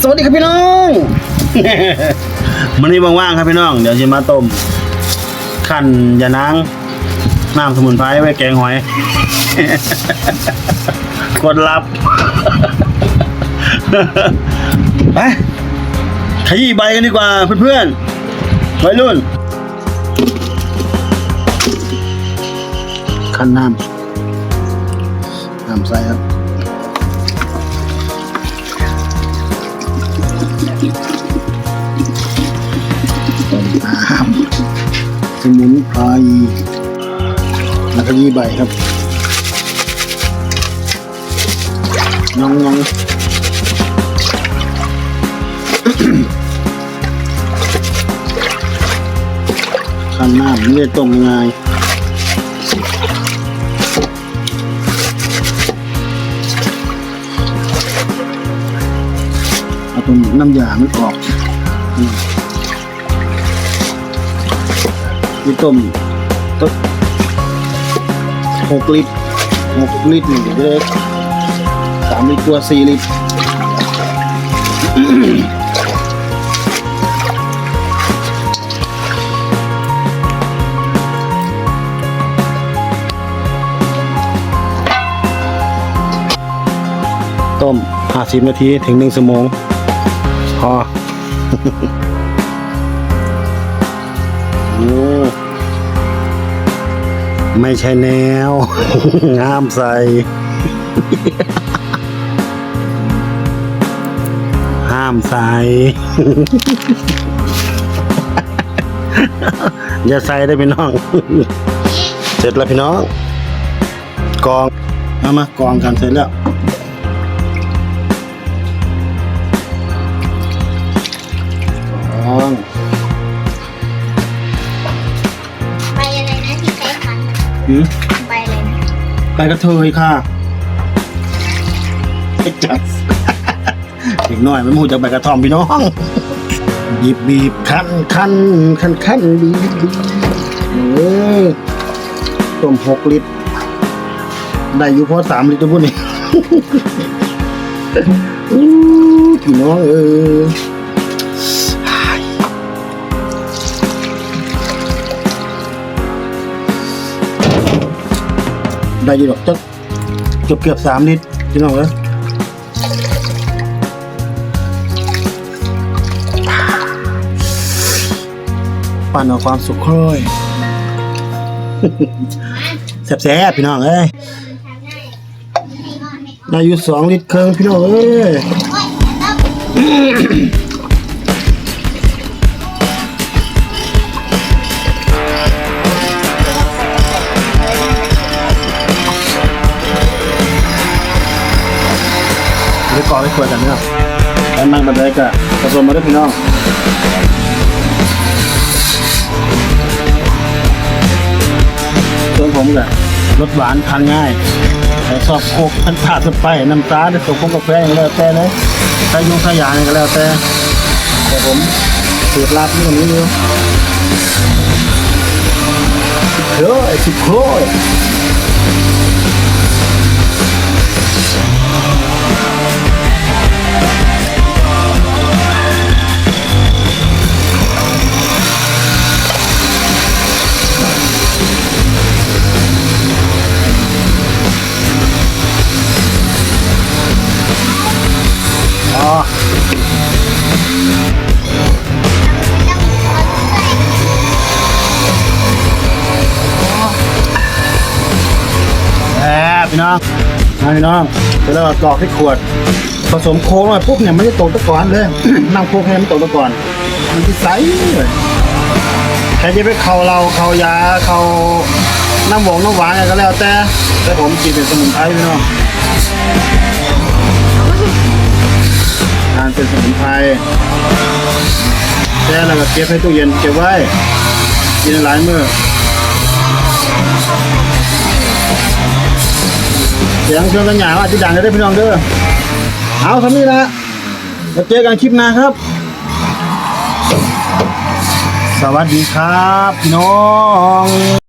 สวัสดีครับพี่น้อง มันนี้ว่างๆครับพี่น้อง เดี๋ยวจะมาต้มขันยานางน้ำสมุนไพรไว้แกงหอย กดลับ ไปขยี้ใบกันดีกว่าเพื่อนๆวัยรุ่นขันน้ำน้ำใส่ครับ ต้มน้ำสมุนไพรแล้วก็ยี่ใบครับน้องน้องขันน้ำไม่ได้ต้มง่าย ตรงน้ำยามันออกนี่ต้มต้มหกลิตรหกลิตรหนึ่งเด็กสามลิตรตัวสี่ลิตรต้มห้าสิบนาที ถึงหนึ่งชั่วโมง พอโอ้ไม่ใช่แนวงามใส่ ห้ามใส่ อย่าใส่ได้พี่น้อง เสร็จแล้วพี่น้อง กอง เอามากองกันเสร็จแล้ว หืมใบอะไรนะไปกระเทยค่ะไอ้จัดอีกหน่อยมันมูจากใบกระท่อมพี่น้องบีบบีบคันคันคันคันบีบบีบเอ้ยต้มหกลิตร ได้อยู่พอสามลิตรพุ่นนี่อู้พี่น้องเออ ได้อยู่ดอกจักเกือบเกือบสามลิตรพี่น้องเอ้ยปั่นเอาความสุขค่อยแซ่บๆพี่น้องเอ้ยไม่งอไม่ได้อยู่สองลิตรครึ่งพี่น้องเอ้ย โอ้ยแล้วเดี๋ยวก่อให้ขวดกันเนาะแล้วมันแบบไรก็ผสมมาด้วยพี่น้องส่วนผมก็รสหวานทานง่ายแต่ชอบโคกพันถาดสไปน้ำตาลผสมกาแฟอย่างแล้วแต่เลยใส่ยงใส่ยาอย่างก็แล้วแต่แต่ผมสูตรลับนี่ตรงนี้อยู่เฮ้ยสิบโค แอบพี่น้องมาพี่น้องเดี๋ยวเรากรอกที่ขวด ผสมโค้กมาปุ๊บเนี่ยไม่ได้ตกตะกอนเลยน้ำโค้กให้มันตกตะกอนมันจะใสเลยใครจะไปเขาเราเขายาเขาน้ำหวงน้ำหวานอะไรก็แล้วแต่แต่ผมกินเป็นสมุนไพรพี่น้อง สมุนไพรแช่แล้วก็เก็บให้ตู้เย็นเก็บไว้กินหลายมื้อเสียงเครื่องกันหยาว่าจะดังได้พี่น้องเด้อเอาทำนี้นะแล้วเจอกันคลิปหน้าครับ สวัสดีครับ พี่น้อง